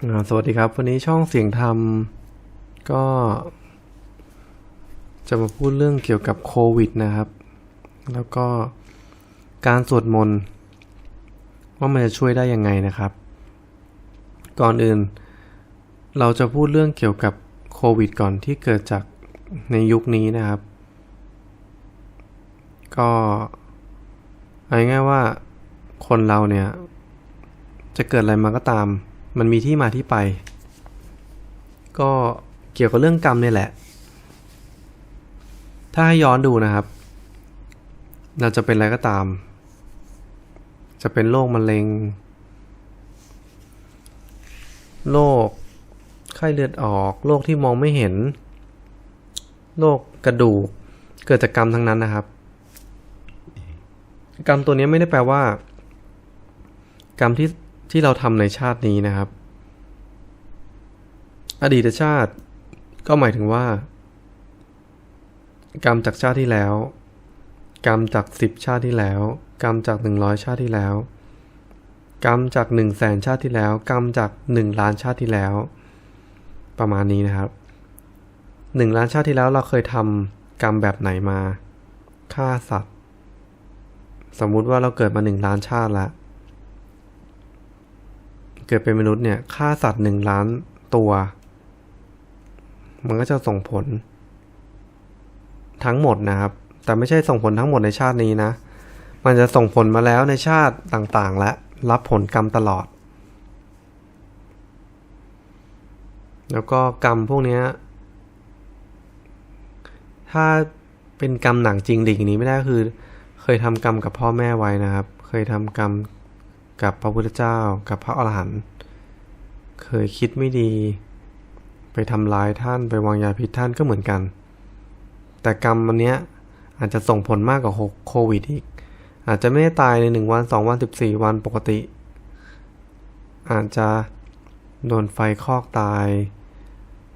สวัสดีครับ วันนี้ช่องเสียงธรรมก็ จะมาพูดเรื่องเกี่ยวกับโควิดนะครับ แล้วก็การสวดมนต์ว่ามันจะช่วยได้ยังไงนะครับ ก่อนอื่น เราจะพูดเรื่องเกี่ยวกับโควิดก่อนที่เกิดจากในยุคนี้นะครับ ก็เอาง่ายๆว่าคนเราเนี่ย จะเกิดอะไรมาก็ตาม มันมีที่มาที่ไป ก็เกี่ยวกับเรื่องกรรมเนี่ยแหละ ถ้าให้ย้อนดูนะครับ เราจะเป็นอะไรก็ตาม จะเป็นโรคมะเร็ง โรคไข้เลือดออก โรคที่มองไม่เห็น โรคกระดูก เกิดจากกรรมทั้งนั้นนะครับ กรรมตัวนี้ไม่ได้แปลว่า กรรมที่ ที่เราทำในชาตินี้นะครับ อดีตชาติก็หมายถึงว่า กรรมจากชาติที่แล้ว กรรมจากสิบชาติที่แล้ว กรรมจากหนึ่งร้อยชาติที่แล้ว กรรมจากหนึ่งแสนชาติที่แล้ว กรรมจากหนึ่งล้านชาติที่แล้ว ประมาณนี้นะครับหนึ่งล้านชาติที่แล้วเราเคยทำกรรมแบบไหนมาฆ่าสัตว์ สมมุติว่าเราเกิดมาหนึ่งล้านชาติแล้ว เกิดเป็นมนุษย์เนี่ยฆ่าสัตว์หนึ่งล้านตัว มันก็จะส่งผล ทั้งหมดนะครับ แต่ไม่ใช่ส่งผลทั้งหมดในชาตินี้นะ มันจะส่งผลมาแล้วในชาติต่างๆ และรับผลกรรมตลอด แล้วก็กรรมพวกนี้ถ้าเป็นกรรมหนักจริงหลีกนี้ไม่ได้คือ เคยทำกรรมกับพ่อแม่ไว้นะครับ เคยทำกรรม กับพระพุทธเจ้ากับพระอรหันต์เคยคิดไม่ดี ไปทำร้ายท่านไปวางยาพิษท่านก็เหมือนกัน แต่กรรมอันเนี้ยอาจจะส่งผลมากกว่าโควิดอีก อาจจะไม่ได้ตายในหนึ่งวันสองวันสิบสี่วันปกติ อาจจะโดนไฟคอกตาย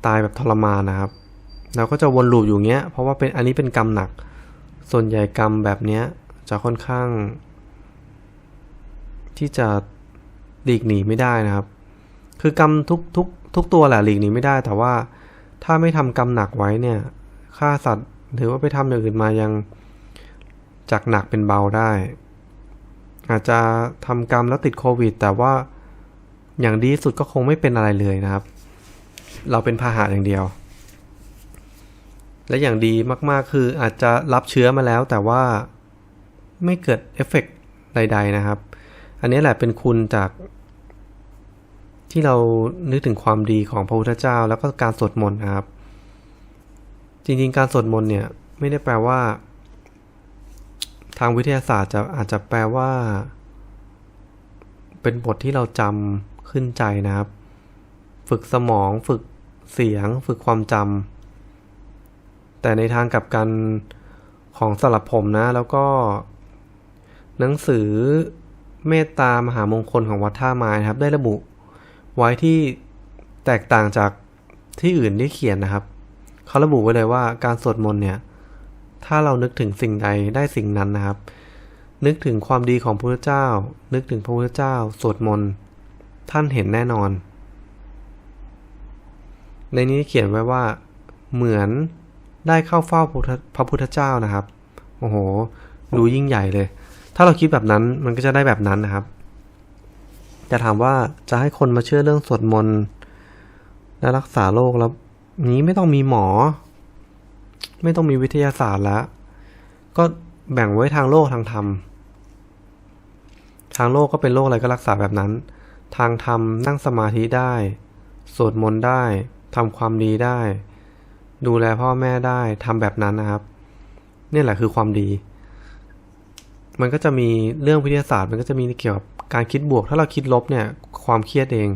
ตายแบบทรมานนะครับเราก็จะวนลูปอยู่เงี้ย เพราะว่าเป็นอันนี้เป็นกรรมหนัก ส่วนใหญ่กรรมแบบเนี้ยจะค่อนข้าง ที่จะหลีกหนีไม่ได้นะครับ คือกรรมทุกทุกทุกตัวแหละหลีกหนีไม่ได้ แต่ว่าถ้าไม่ทำกรรมหนักไว้เนี่ยฆ่าสัตว์หรือว่าไปทำอย่างอื่นมายังจากหนักเป็นเบาได้ อาจจะทำกรรมแล้วติดโควิด แต่ว่าอย่างดีสุดก็คงไม่เป็นอะไรเลยนะครับ เราเป็นพาหะอย่างเดียว และอย่างดีมากๆคืออาจจะรับเชื้อมาแล้วแต่ว่าไม่เกิดเอฟเฟกต์ใด ๆนะครับ อันนี้แหละเป็นคุณจากที่เรานึกถึงความดีของพระพุทธเจ้า แล้วก็การสวดมนต์นะครับ จริงๆ การสวดมนต์เนี่ย ไม่ได้แปลว่า ทางวิทยาศาสตร์จะอาจจะแปลว่า เป็นบทที่เราจำขึ้นใจนะครับ ฝึกสมองฝึกเสียง ฝึกความจำแต่ในทางกลับกันของสลับผมนะ แล้วก็ หนังสือ เมตตามหามงคลของวัดท่าไม้นะครับ ได้ระบุ ไว้ที่แตกต่างจากที่อื่นที่เขียนนะครับ เขาระบุไว้เลยว่าการสวดมนต์เนี่ย ถ้าเรานึกถึงสิ่งใดได้สิ่งนั้นนะครับ นึกถึงความดีของพระพุทธเจ้า นึกถึงพระพุทธเจ้า สวดมนต์ท่านเห็นแน่นอน ในนี้เขียนไว้ว่า เหมือนได้เข้าเฝ้าพระพุทธเจ้านะครับ โอ้โห ดูยิ่งใหญ่เลย ถ้าเราคิดแบบนั้นมันก็จะได้แบบนั้นนะครับจะถามว่าจะให้คนมาเชื่อเรื่องสวดมนต์และรักษาโรคแล้วนี้ไม่ต้องมีหมอ ไม่ต้องมีวิทยาศาสตร์แล้วก็แบ่งไว้ทางโลกทางธรรมทางโลกก็เป็นโรคอะไรก็รักษาแบบนั้น ทางธรรมนั่งสมาธิได้ สวดมนต์ได้ทำความดีได้ ดูแลพ่อแม่ได้ทำแบบนั้นนะครับ นี่แหละคือความดี มันก็จะมีเรื่องวิทยาศาสตร์ มันก็จะมีเกี่ยวกับการคิดบวก ถ้าเราคิดลบเนี่ยความเครียดเอง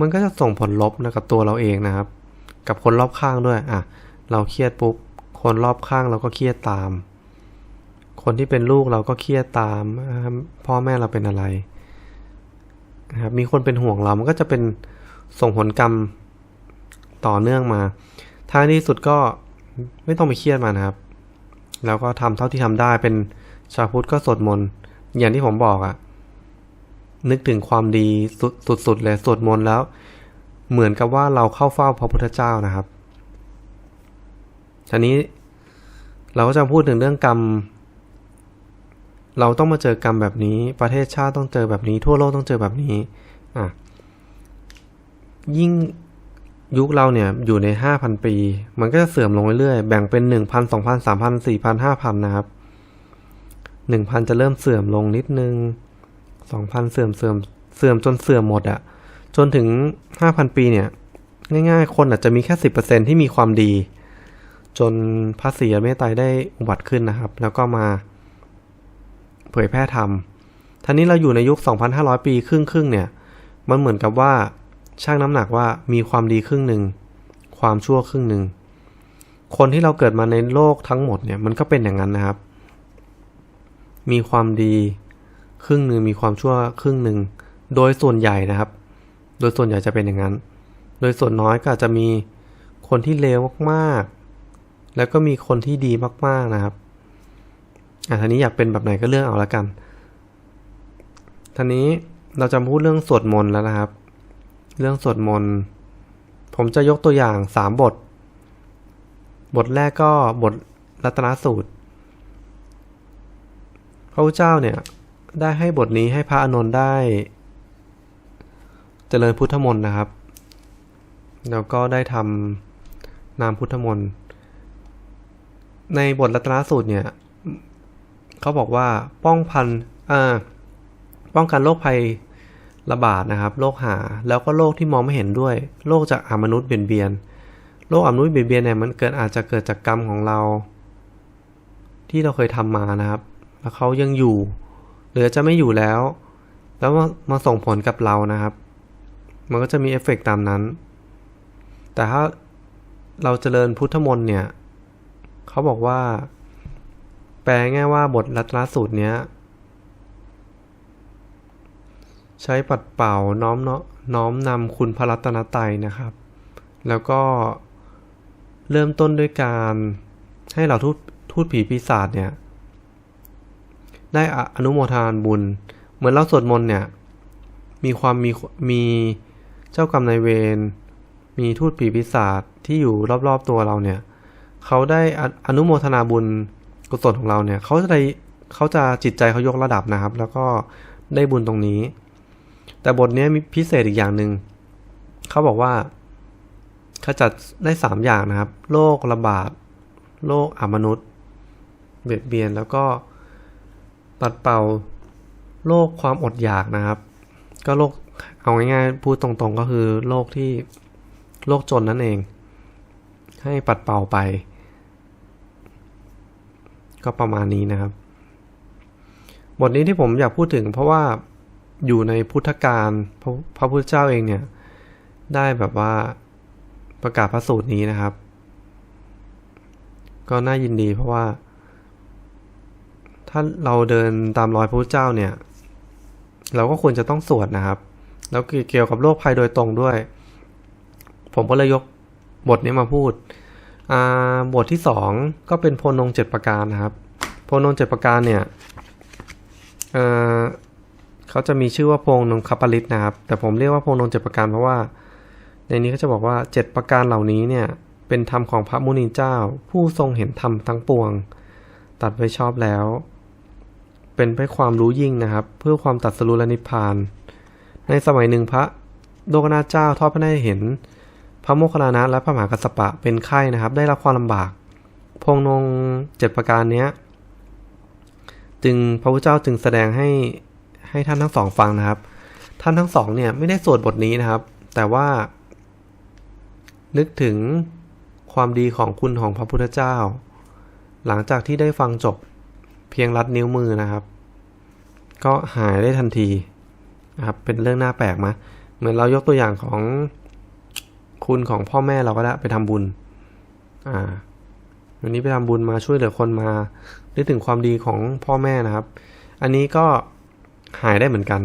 มันก็จะส่งผลลบนะกับตัวเราเองนะครับ กับคนรอบข้างด้วยอะเราเครียดปุ๊บคนรอบข้างเราก็เครียดตาม คนที่เป็นลูกเราก็เครียดตาม พ่อแม่เราเป็นอะไรนะครับมีคนเป็นห่วงเรา มันก็จะเป็นส่งผลกรรมต่อเนื่องมาท้ายที่สุดก็ไม่ต้องไปเครียดมานะครับ แล้วก็ทำเท่าที่ทำได้เป็น ชาวพุทธก็สวดมนต์อย่างที่ผมบอกอะ่ะนึกถึงความดีสุดสุดๆเลยสวดมนต์แล้ว เหมือนกับว่าเราเข้าเฝ้าพระพุทธเจ้านะครับทีนี้เราก็จะพูดถึงเรื่องกรรม เราต้องมาเจอกรรมแบบนี้ ประเทศชาติต้องเจอแบบนี้ ทั่วโลกต้องเจอแบบนี้อะยิ่งยุคเราเนี่ยอยู่ในห้าพันปี มันก็จะเสื่อมลงเรื่อยๆ แบ่งเป็นหนึ่งพันสองพันสามพันสี่พันห้าพันนะครับ หนึ่งพันจะเริ่มเสื่อมลงนิดนึงสองพันเสื่อมเสื่อมเสื่อมจนเสื่อมหมดอะจนถึงห้าพันปีเนี่ย ง่ายๆ คนอาจจะมีแค่สิบเปอร์เซ็นที่มีความดี จนพระศรีอริยเมตไตรได้อุบัติขึ้นนะครับ แล้วก็มาเผยแพร่ธรรมท่านี้เราอยู่ในยุค 2,500 ปีครึ่งครึ่งๆเนี่ย มันเหมือนกับว่าช่างน้ำหนักว่ามีความดีครึ่งหนึ่ง ความชั่วครึ่งหนึ่ง คนที่เราเกิดมาในโลกทั้งหมดเนี่ย มันก็เป็นอย่างนั้นนะครับ มีความดี ครึ่งหนึ่งมีความชั่วครึ่งหนึ่ง โดยส่วนใหญ่นะครับ โดยส่วนใหญ่จะเป็นอย่างนั้น โดยส่วนน้อยก็อาจจะมีคนที่เลวมากๆ แล้วก็มีคนที่ดีมากๆนะครับอะทีนี้อยากเป็นแบบไหนก็เลือกเอาละกันทีนี้เราจะพูดเรื่องสวดมนต์แล้วนะครับ เรื่องสวดมนต์ผมจะยกตัวอย่างสามบท บทแรกก็บทรัตนสูตร ระพุทธเจ้าเนี่ยได้ให้บทนี้ให้พระอานนท์ได้ เจริญพุทธมนต์นะครับ แล้วก็ได้ทำนามพุทธมนต์ในบทรัตนสูตรเนี่ยเขาบอกว่าป้องพันอ่าป้องกันโรคภัยระบาดนะครับโรคหาแล้วก็โรคที่มองไม่เห็นด้วยโรคจากอามนุษย์เบียนเบียนโรคอามนุษย์เบียนเบียนเนี่ยมันเกิดอาจจะเกิดจากกรรมของเรา ที่เราเคยทำมานะครับ แล้วเขายังอยู่ หรือจะไม่อยู่แล้ว แล้วมามาส่งผลกับเรานะครับ มันก็จะมีเอฟเฟกต์ตามนั้น แต่ถ้าเราเจริญพุทธมนต์เนี่ยเขาบอกว่า แปลง่ายว่าบทรัตนสูตรเนี้ย ใช้ปัดเป่าน้อมเนาะน้อมนำคุณพระรัตนตรัยนะครับ แล้วก็เริ่มต้นด้วยการให้เราทูตทูตผีปีศาจเนี่ย ได้อนุโมทานบุญ เหมือนเราสวดมนต์เนี่ย มีความมีมีเจ้ากรรมนายเวร มีทูตผีปีศาจที่อยู่รอบๆตัวเราเนี่ย เขาได้อนุโมทนาบุญกุศลของเราเนี่ย เขาจะได้เขาจะจิตใจเขายกระดับนะครับ แล้วก็ได้บุญตรงนี้ แต่บทนี้มีพิเศษอีกอย่างหนึ่งเขาบอกว่าขจัดได้สามอย่างนะครับ โรคระบาด โรคอมนุษย์ เบียดเบียนแล้วก็ ปัดเป่าโรคความอดอยากนะครับ ก็โรคเอาง่ายๆพูดตรงๆก็คือโรคที่โรคจนนั่นเอง ให้ปัดเป่าไป ก็ประมาณนี้นะครับ บทนี้ที่ผมอยากพูดถึง เพราะว่าอยู่ในพุทธการพระพระพุทธเจ้าเองเนี่ย ได้แบบว่าประกาศพระสูตรนี้นะครับ ก็น่ายินดีเพราะว่า ถ้าเราเดินตามรอยพระพุทธเจ้าเนี่ย เราก็ควรจะต้องสวดนะครับ แล้วเกี่ยวกับโรคภัยโดยตรงด้วย ผมก็เลยยกบทนี้มาพูดบทที่สองก็เป็นโพนงเจ็ดประการนะครับ โพนงเจ็ดประการเนี่ยเเขาจะมีชื่อว่าโพนงคัปปลิตนะครับ แต่ผมเรียกว่าโพนงเจ็ดประการเพราะว่า ในนี้เขาจะบอกว่าเจ็ดประการเหล่านี้เนี่ยเป็นธรรมของพระมุนีเจ้า ผู้ทรงเห็นธรรมทั้งปวง ตัดไว้ชอบแล้ว เป็นไปความรู้ยิ่งนะครับ เพื่อความตัดสรุและนิพพาน ในสมัยหนึ่งพระโลกนาเจ้าทอดพระเนตรเห็น พระโมคคัลลานะและพระมหากัสสปะเป็นไข้นะครับ ได้รับความลำบาก พงนงเจ็ดประการเนี้ยจึงพระพุทธเจ้าจึงแสดงให้ให้ท่านทั้งสองฟังนะครับ ท่านทั้งสองเนี่ยไม่ได้สวดบทนี้นะครับ แต่ว่า นึกถึงความดีของคุณของพระพุทธเจ้า หลังจากที่ได้ฟังจบ เพียงรัดนิ้วมือนะครับ ก็หายได้ทันทีนะครับเป็นเรื่องน่าแปลกมะเหมือนเรายกตัวอย่างของคุณของพ่อแม่เราก็ได้ไปทำบุญ อ่า วันนี้ไปทำบุญมาช่วยเหลือคนมาได้ถึงความดีของพ่อแม่นะครับ อันนี้ก็หายได้เหมือนกัน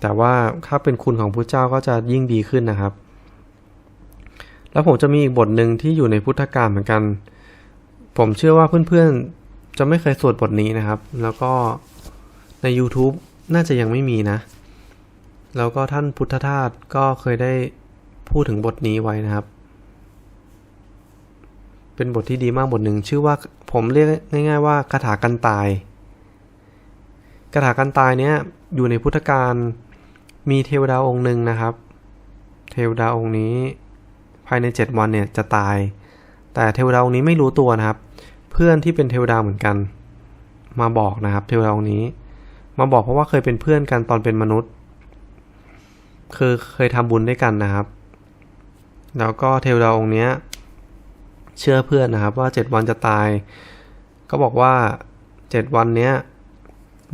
แต่ว่าถ้าเป็นคุณของพระเจ้าก็จะยิ่งดีขึ้นนะครับ แล้วผมจะมีอีกบทหนึ่งที่อยู่ในพุทธการเหมือนกัน ผมเชื่อว่าเพื่อนๆ จะไม่เคยสวดบทนี้นะครับ แล้วก็ใน YouTube น่าจะยังไม่มีนะ แล้วก็ท่านพุทธทาสก็เคยได้พูดถึงบทนี้ไว้นะครับ เป็นบทที่ดีมากบทหนึ่งชื่อว่าผมเรียกง่าย ๆ ว่าคาถากันตายคาถากันตายเนี้ยอยู่ในพุทธการมีเทวดาองค์หนึ่งนะครับ เทวดาองค์นี้ภายใน 7 วันเนี่ยจะตาย แต่เทวดาองค์นี้ไม่รู้ตัวนะครับ เพื่อนที่เป็นเทวดาเหมือนกัน มาบอกนะครับ เทวดาองค์นี้ มาบอกเพราะว่าเคยเป็นเพื่อนกันตอนเป็นมนุษย์ คือเคยทำบุญด้วยกันนะครับ แล้วก็เทวดาองค์เนี้ย เชื่อเพื่อนนะครับ ว่า7วันจะตาย ก็บอกว่า7วันเนี้ย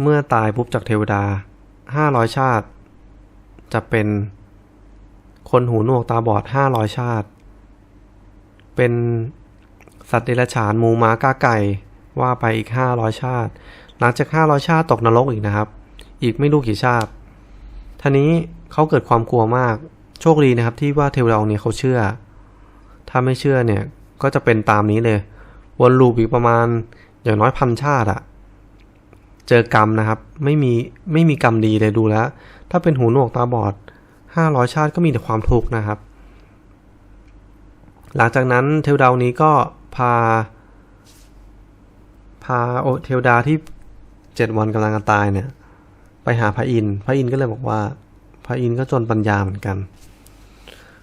เมื่อตายปุ๊บจากเทวดา500ชาติ จะเป็นคนหูหนวกตาบอด500ชาติ เป็น สัตว์เดรัจฉานหมูม้ากาไก่ ว่าไปอีก 500 ชาติ หลังจาก 500 ชาติตกนรกอีกนะครับ อีกไม่รู้กี่ชาติท่านี้เขาเกิดความกลัวมาก โชคดีนะครับที่ว่าเทวดาองค์นี้เขาเชื่อ ถ้าไม่เชื่อเนี่ยก็จะเป็นตามนี้เลย วนลูปอีกประมาณอย่างน้อยพันชาติอะเจอกรรมนะครับ ไม่มีไม่มีกรรมดีเลยดูแล้ว ถ้าเป็นหูหนวกตาบอดห้าร้อยชาติก็มีแต่ความทุกข์นะครับ หลังจากนั้นเทวดาองค์นี้ก็ พา พาโอเทวดาที่เจ็ดวันกำลังจะตายเนี่ย ไปหาพระอินทร์พระอินทร์ก็เลยบอกว่า พระอินทร์ก็จนปัญญาเหมือนกัน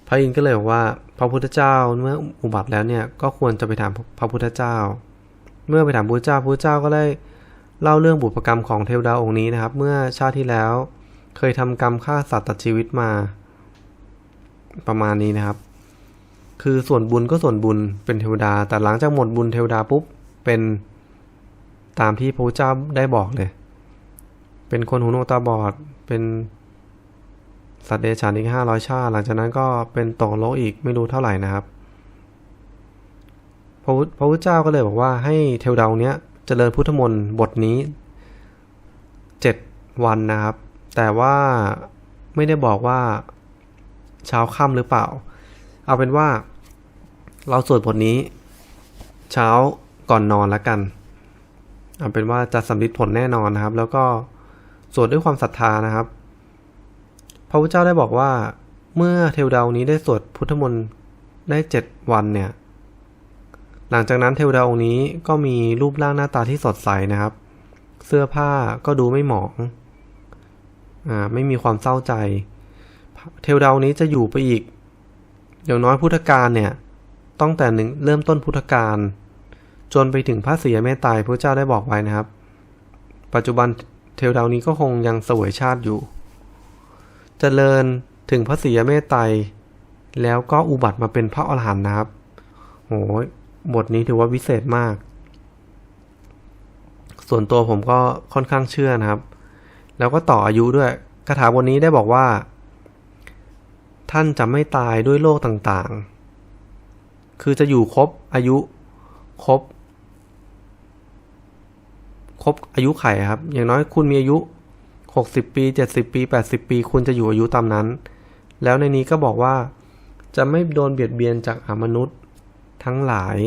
พระอินทร์ก็เลยบอกว่า พระพุทธเจ้าเมื่ออุบัติแล้วเนี่ยก็ควรจะไปถามพระพุทธเจ้า เมื่อไปถามพระพุทธเจ้าพระพุทธเจ้าก็ได้เล่าเรื่องบุพกรรมของเทวดาองค์นี้นะครับ เมื่อชาติที่แล้ว เคยทำกรรมฆ่าสัตว์ตัดชีวิตมา ประมาณนี้นะครับ คือส่วนบุญก็ส่วนบุญเป็นเทวดา แต่หลังจากหมดบุญเทวดาปุ๊บเป็นตามที่พระพุทธเจ้าได้บอกเลย เป็นคนหูหนวกตาบอด เป็นสัตว์เดรัจฉานอีกห้าร้อยชาติ หลังจากนั้นก็เป็นตกโลกอีกไม่รู้เท่าไหร่นะครับ พระพุทธพระพุทธเจ้าก็เลยบอกว่าให้เทวดาเนี้ยเจริญพุทธมนต์บทนี้เจ็ดวันนะครับ แต่ว่าไม่ได้บอกว่าเช้าค่ำหรือเปล่า เอาเป็นว่า เราสวดบทนี้ เช้าก่อนนอนแล้วกันเอาเป็นว่าจะสำลิดผลแน่นอนนะครับ แล้วก็สวดด้วยความศรัทธานะครับ พระพุทธเจ้าได้บอกว่า เมื่อเทวดาองค์นี้ได้สวดพุทธมนต์ได้เจ็ดวันเนี่ย หลังจากนั้นเทวดาองค์นี้ก็มีรูปร่างหน้าตาที่สดใสนะครับ เสื้อผ้าก็ดูไม่หมองอ่าไม่มีความเศร้าใจ เทวดาองค์นี้จะอยู่ไปอีก อย่างน้อยพุทธกาลเนี่ย ตั้งแต่หนึ่งเริ่มต้นพุทธกาลจนไปถึงพระศรีเมตไตรพระเจ้าได้บอกไว้นะครับ ปัจจุบันเทวดานี้ก็คงยังสวยชาติอยู่เจริญถึงพระศรีเมตไตรแล้วก็อุบัติมาเป็นพระอรหันต์นะครับโหบทนี้ถือว่าวิเศษมาก ส่วนตัวผมก็ค่อนข้างเชื่อนะครับ แล้วก็ต่ออายุด้วยคาถาบทนี้ได้บอกว่า ท่านจะไม่ตายด้วยโรคต่างๆ คือจะอยู่ครบอายุครบครบอายุไขครับ อย่างน้อยคุณมีอายุ 60 ปี 70 ปี 80 ปี คุณจะอยู่อายุตามนั้น แล้วในนี้ก็บอกว่า จะไม่โดนเบียดเบียนจากอมนุษย์ทั้งหลาย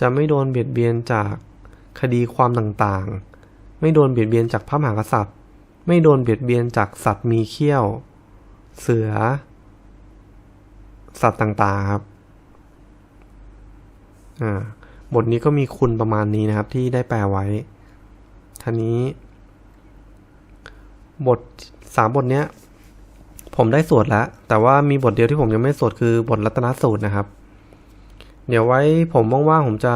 จะไม่โดนเบียดเบียนจากคดีความต่างๆ ไม่โดนเบียดเบียนจากพระมหากษัตริย์ ไม่โดนเบียดเบียนจากสัตว์มีเขี้ยว เสือ สัตว์ต่างๆครับ อ่าบทนี้ก็มีคุณประมาณนี้นะครับที่ได้แปลไว้ท่านี้ บทสามบทเนี้ย ผมได้สวดแล้ว แต่ว่ามีบทเดียวที่ผมยังไม่สวดคือบทรัตนสูตรนะครับ เดี๋ยวไว้ผมว่างๆผมจะ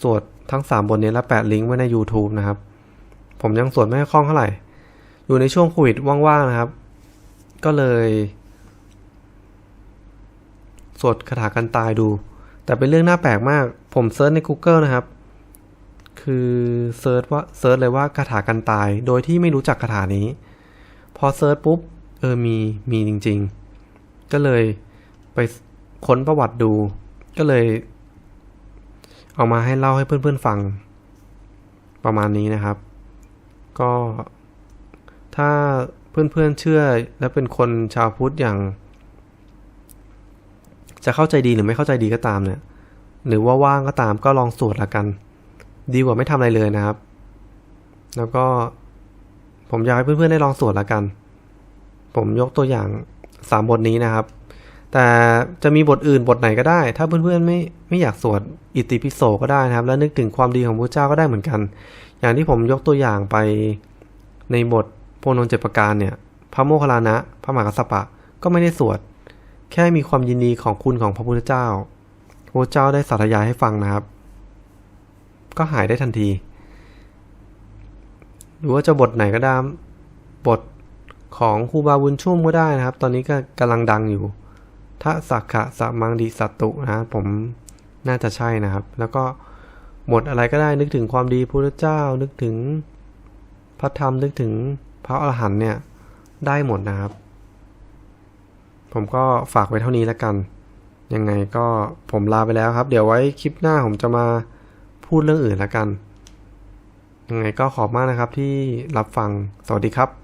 สวดทั้งสามบทนี้แล้วแปะลิงก์ไว้ใน YouTube นะครับ ผมยังสวดไม่ค่อยคล่องเท่าไหร่ อยู่ในช่วงโควิดว่างๆนะครับ ก็เลย สวดคาถากันตายดู แต่เป็นเรื่องน่าแปลกมาก ผมเซิร์ชใน Google นะครับ คือเซิร์ชว่าเซิร์ชเลยว่าคาถากันตาย โดยที่ไม่รู้จักคาถานี้ พอเซิร์ชปุ๊บ เออ มี มีจริง ๆ ก็เลยไปค้นประวัติดู ก็เลย เอามาให้เล่าให้เพื่อนๆฟัง ประมาณนี้นะครับ ก็ถ้าเพื่อนๆเชื่อและเป็นคนชาวพุทธอย่าง จะเข้าใจดีหรือไม่เข้าใจดีก็ตามเนี่ย หรือว่าว่างก็ตามก็ลองสวดละกัน ดีกว่าไม่ทำอะไรเลยนะครับ แล้วก็ผมอยากให้เพื่อนๆได้ลองสวดละกัน ผมยกตัวอย่างสามบทนี้นะครับ แต่จะมีบทอื่นบทไหนก็ได้ ถ้าเพื่อนๆไม่ไม่อยากสวดอิติปิโสก็ได้นะครับ แล้วนึกถึงความดีของพระเจ้าก็ได้เหมือนกัน อย่างที่ผมยกตัวอย่างไปในบทโพนนเจประการเนี่ย พระโมคคัลลานะ พระมหากัสสปะ ก็ไม่ได้สวด แค่มีความยินดีของคุณของพระพุทธเจ้าพระเจ้าได้สาธยายให้ฟังนะครับ ก็หายได้ทันที หรือว่าจะบทไหนก็ได้บทของครูบาบุญชุ่มก็ได้นะครับ ตอนนี้ก็กำลังดังอยู่ทะสักขะสมังดิสัตตุนะครับผมน่าจะใช่นะครับ แล้วก็บทอะไรก็ได้นึกถึงความดีพระพุทธเจ้านึกถึงพระธรรมนึกถึงพระอรหันต์เนี่ยได้หมดนะครับ ผมก็ฝากไว้เท่านี้แล้วกัน ยังไงก็ผมลาไปแล้วครับ เดี๋ยวไว้คลิปหน้าผมจะมาพูดเรื่องอื่นแล้วกัน ยังไงก็ขอบมากนะครับที่รับฟัง สวัสดีครับ